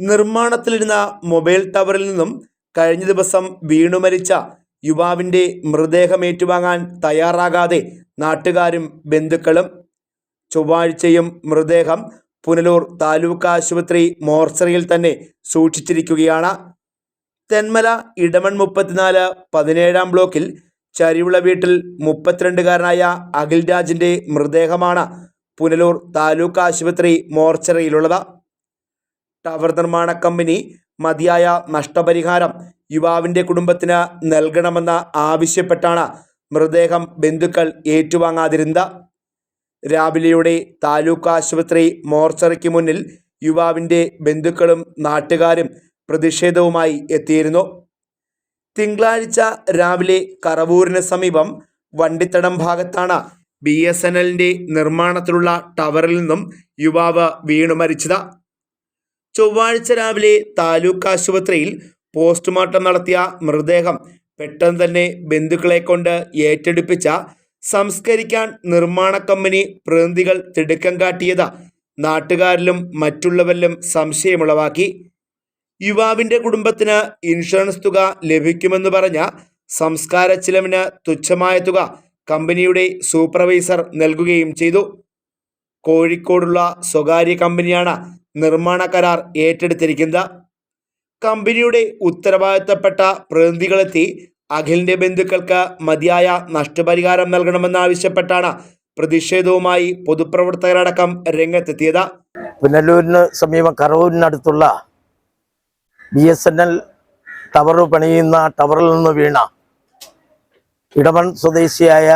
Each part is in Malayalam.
നിർമ്മാണത്തിലിരുന്ന മൊബൈൽ ടവറിൽ നിന്നും കഴിഞ്ഞ ദിവസം വീണുമരിച്ച യുവാവിന്റെ മൃതദേഹം ഏറ്റുവാങ്ങാൻ തയ്യാറാകാതെ നാട്ടുകാരും ബന്ധുക്കളും ചൊവ്വാഴ്ചയും മൃതദേഹം പുനലൂർ താലൂക്ക് ആശുപത്രി മോർച്ചറിയിൽ തന്നെ സൂക്ഷിച്ചിരിക്കുകയാണ്. തെന്മല ഇടമൺ മുപ്പത്തിനാല് പതിനേഴാം ബ്ലോക്കിൽ ചരിവുള വീട്ടിൽ മുപ്പത്തിരണ്ടുകാരനായ അഖിൽ രാജിന്റെ മൃതദേഹമാണ് പുനലൂർ താലൂക്ക് ആശുപത്രി മോർച്ചറിയിലുള്ളത്. ടവർ നിർമ്മാണ കമ്പനി മതിയായ നഷ്ടപരിഹാരം യുവാവിന്റെ കുടുംബത്തിന് നൽകണമെന്ന് ആവശ്യപ്പെട്ടാണ് മൃതദേഹം ബന്ധുക്കൾ ഏറ്റുവാങ്ങാതിരുന്നത്. രാവിലെയുടെ താലൂക്ക് ആശുപത്രി മോർച്ചറിക്ക് മുന്നിൽ യുവാവിന്റെ ബന്ധുക്കളും നാട്ടുകാരും പ്രതിഷേധവുമായി എത്തിയിരുന്നു. തിങ്കളാഴ്ച രാവിലെ കറവൂരിന് സമീപം വണ്ടിത്തടം ഭാഗത്താണ് ബി എസ് എൻ എല്ലിന്റെ നിർമ്മാണത്തിലുള്ള ടവറിൽ നിന്നും യുവാവ് വീണു മരിച്ചത്. ചൊവ്വാഴ്ച രാവിലെ താലൂക്ക് ആശുപത്രിയിൽ പോസ്റ്റ്മോർട്ടം നടത്തിയ മൃതദേഹം പെട്ടെന്ന് തന്നെ ബന്ധുക്കളെ കൊണ്ട് ഏറ്റെടുപ്പിച്ച സംസ്കരിക്കാൻ നിർമ്മാണ കമ്പനി പ്രതിനിധികൾ തിടുക്കം കാട്ടിയത് നാട്ടുകാരിലും മറ്റുള്ളവരിലും സംശയമുളവാക്കി യുവാവിന്റെ കുടുംബത്തിന് ഇൻഷുറൻസ് തുക ലഭിക്കുമെന്ന് പറഞ്ഞ സംസ്കാര ചിലവിന് തുച്ഛമായ തുക കമ്പനിയുടെ സൂപ്പർവൈസർ നൽകുകയും ചെയ്തു. കോഴിക്കോടുള്ള സ്വകാര്യ കമ്പനിയാണ് നിർമ്മാണ കരാർ ഏറ്റെടുത്തിരിക്കുന്നത്. കമ്പനിയുടെ ഉത്തരവാദിത്തപ്പെട്ട പ്രതിനിധികളെത്തി അഖിലിന്റെ ബന്ധുക്കൾക്ക് മതിയായ നഷ്ടപരിഹാരം നൽകണമെന്നാവശ്യപ്പെട്ടാണ് പ്രതിഷേധവുമായി പൊതുപ്രവർത്തകരടക്കം രംഗത്തെത്തിയത്. പുനലൂരിന് സമീപം കറവൂരിനടുത്തുള്ള B S N L tower പണിയുന്ന ടവറിൽ നിന്ന് വീണ ഇടമൺ സ്വദേശിയായ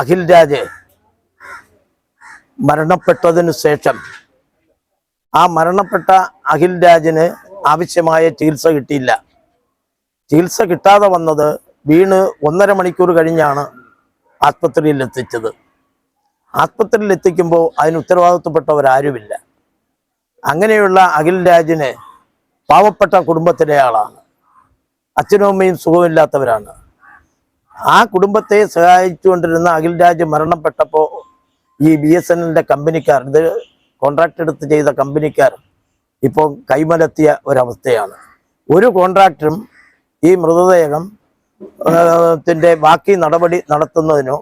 അഖിൽ രാജ് മരണപ്പെട്ടതിനു ശേഷം ആ മരണപ്പെട്ട അഖിൽ രാജിന് ആവശ്യമായ ചികിത്സ കിട്ടിയില്ല. ചികിത്സ കിട്ടാതെ വന്നത് വീണ് ഒന്നര മണിക്കൂർ കഴിഞ്ഞാണ് ആസ്പത്രിയിൽ എത്തിച്ചത്. ആസ്പത്രിയിൽ എത്തിക്കുമ്പോൾ അതിന് ഉത്തരവാദിത്വപ്പെട്ടവരാരുമില്ല. അങ്ങനെയുള്ള അഖിൽ രാജിന് പാവപ്പെട്ട കുടുംബത്തിലെ ആളാണ്. അച്ഛനും അമ്മയും സുഖമില്ലാത്തവരാണ്. ആ കുടുംബത്തെ സഹായിച്ചുകൊണ്ടിരുന്ന അഖിൽ രാജ് മരണപ്പെട്ടപ്പോൾ ഈ ബി എസ് എൻ എല്ലിന്റെ കമ്പനിക്കാർ ഇത് കോൺട്രാക്ട് എടുത്ത് ചെയ്ത കമ്പനിക്കാർ ഇപ്പോൾ കൈമലത്തിയ ഒരവസ്ഥയാണ്. ഒരു കോൺട്രാക്ടറും ഈ മൃതദേഹം ത്തിന്റെ ബാക്കി നടപടി നടത്തുന്നതിനോ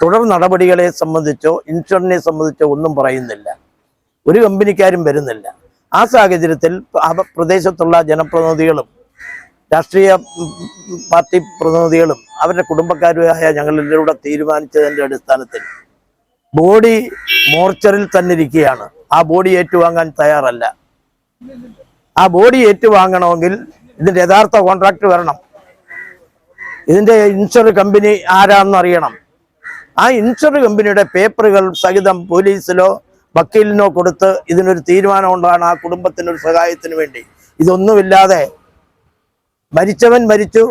തുടർ നടപടികളെ സംബന്ധിച്ചോ ഇൻഷുറൻസിനെ സംബന്ധിച്ചോ ഒന്നും പറയുന്നില്ല. ഒരു കമ്പനിക്കാരും വരുന്നില്ല. ആ സാഹചര്യത്തിൽ പ്രദേശത്തുള്ള ജനപ്രതിനിധികളും രാഷ്ട്രീയ പാർട്ടി പ്രതിനിധികളും അവരുടെ കുടുംബക്കാരുമായ ഞങ്ങളിലൂടെ തീരുമാനിച്ചതിന്റെ അടിസ്ഥാനത്തിൽ ബോഡി മോർച്ചറിൽ തന്നെ ഇരിക്കുകയാണ് ആ ബോഡി ഏറ്റുവാങ്ങാൻ തയ്യാറല്ല. ആ ബോഡി ഏറ്റുവാങ്ങണമെങ്കിൽ ഇതിന്റെ യഥാർത്ഥ കോൺട്രാക്ട് വരണം. ഇതിന്റെ ഇൻഷുർ കമ്പനി ആരാണെന്ന് അറിയണം. ആ ഇൻഷുർ കമ്പനിയുടെ പേപ്പറുകൾ സഹിതം പോലീസിലോ വക്കീലിനോ കൊടുത്ത് ഇതിനൊരു തീരുമാനം ഉണ്ടാണ് ആ കുടുംബത്തിനൊരു സഹായത്തിന് വേണ്ടി. ഇതൊന്നുമില്ലാതെ മരിച്ചവൻ മരിച്ചു.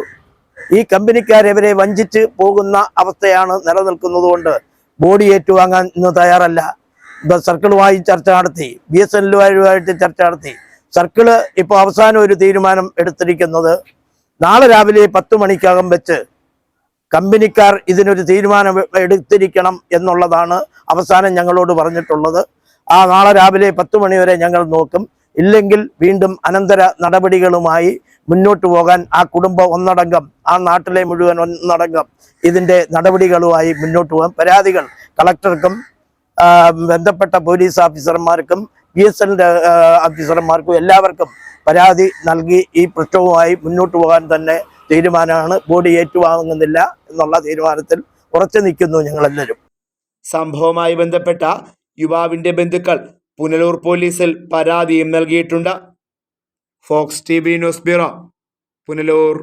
ഈ കമ്പനിക്കാരെവരെ വഞ്ചിച്ച് പോകുന്ന അവസ്ഥയാണ് നിലനിൽക്കുന്നത് കൊണ്ട് ബോഡി ഏറ്റുവാങ്ങാൻ ഇന്ന് തയ്യാറല്ല. ഇപ്പൊ സർക്കിളുമായി ചർച്ച നടത്തി ബി എസ് എല്ലുമായിട്ട് ചർച്ച നടത്തി. സർക്കിൾ ഇപ്പോൾ അവസാനം ഒരു തീരുമാനം എടുത്തിരിക്കുന്നത്. നാളെ രാവിലെ പത്ത് മണിക്കകം വെച്ച് കമ്പനിക്കാർ ഇതിനൊരു തീരുമാനം എടുത്തിരിക്കണം എന്നുള്ളതാണ് അവസാനം ഞങ്ങളോട് പറഞ്ഞിട്ടുള്ളത്. ആ നാളെ രാവിലെ പത്ത് മണി വരെ ഞങ്ങൾ നോക്കും. ഇല്ലെങ്കിൽ വീണ്ടും അനന്തര നടപടികളുമായി മുന്നോട്ട് പോകാൻ ആ കുടുംബം ഒന്നടങ്കം ആ നാട്ടിലെ മുഴുവൻ ഒന്നടങ്കം ഇതിന്റെ നടപടികളുമായി മുന്നോട്ട് പോകാൻ പരാതികൾ കളക്ടർക്കും ബന്ധപ്പെട്ട പോലീസ് ഓഫീസർമാർക്കും ബി എസ് ഓഫീസർമാർക്കും എല്ലാവർക്കും പരാതി നൽകി ഈ പ്രശ്നവുമായി മുന്നോട്ട് പോകാൻ തന്നെ തീരുമാനമാണ്. ബോഡി ഏറ്റുവാങ്ങുന്നില്ല എന്നുള്ള തീരുമാനത്തിൽ ഉറച്ചു നിൽക്കുന്നു ഞങ്ങളെല്ലാവരും. സംഭവവുമായി ബന്ധപ്പെട്ട യുവാവിന്റെ ബന്ധുക്കൾ പുനലൂർ പോലീസിൽ പരാതിയും നൽകിയിട്ടുണ്ട്. Fox T news bureau Punalur.